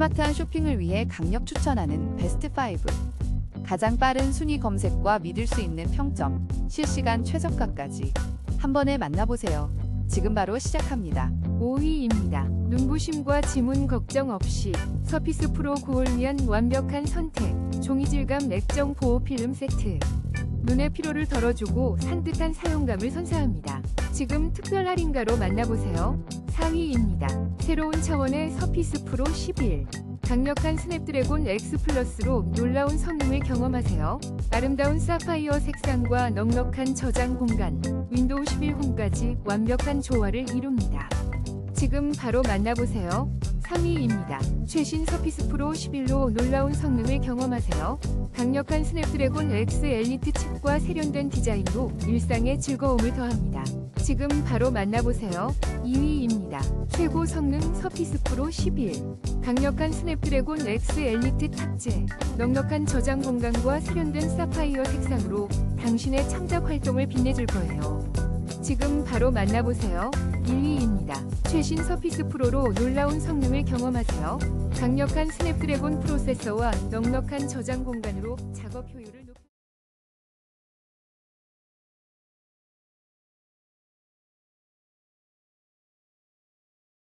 스마트한 쇼핑을 위해 강력 추천하는 베스트 5. 가장 빠른 순위 검색과 믿을 수 있는 평점, 실시간 최저가까지 한 번에 만나보세요. 지금 바로 시작합니다. 5위입니다. 눈부심과 지문 걱정 없이 서피스 프로 9을 위한 완벽한 선택. 종이 질감 액정 보호 필름 세트. 눈의 피로를 덜어주고 산뜻한 사용감을 선사합니다. 지금 특별 할인가로 만나보세요. 4위입니다. 새로운 차원의 서피스 프로 11. 강력한 스냅드래곤 X 플러스로 놀라운 성능을 경험하세요. 아름다운 사파이어 색상과 넉넉한 저장 공간, 윈도우 11 홈까지 완벽한 조화를 이룹니다. 지금 바로 만나보세요. 3위입니다. 최신 서피스 프로 11로 놀라운 성능을 경험하세요. 강력한 스냅드래곤 X 엘리트 칩과 세련된 디자인으로 일상의 즐거움을 더합니다. 지금 바로 만나보세요. 2위입니다. 최고 성능 서피스 프로 11. 강력한 스냅드래곤 X 엘리트 탑재. 넉넉한 저장 공간과 세련된 사파이어 색상으로 당신의 창작 활동을 빛내줄 거예요. 지금 바로 만나보세요. 1위입니다. 최신 서피스 프로로 놀라운 성능을 경험하세요. 강력한 스냅드래곤 프로세서와 넉넉한 저장 공간으로 작업 효율을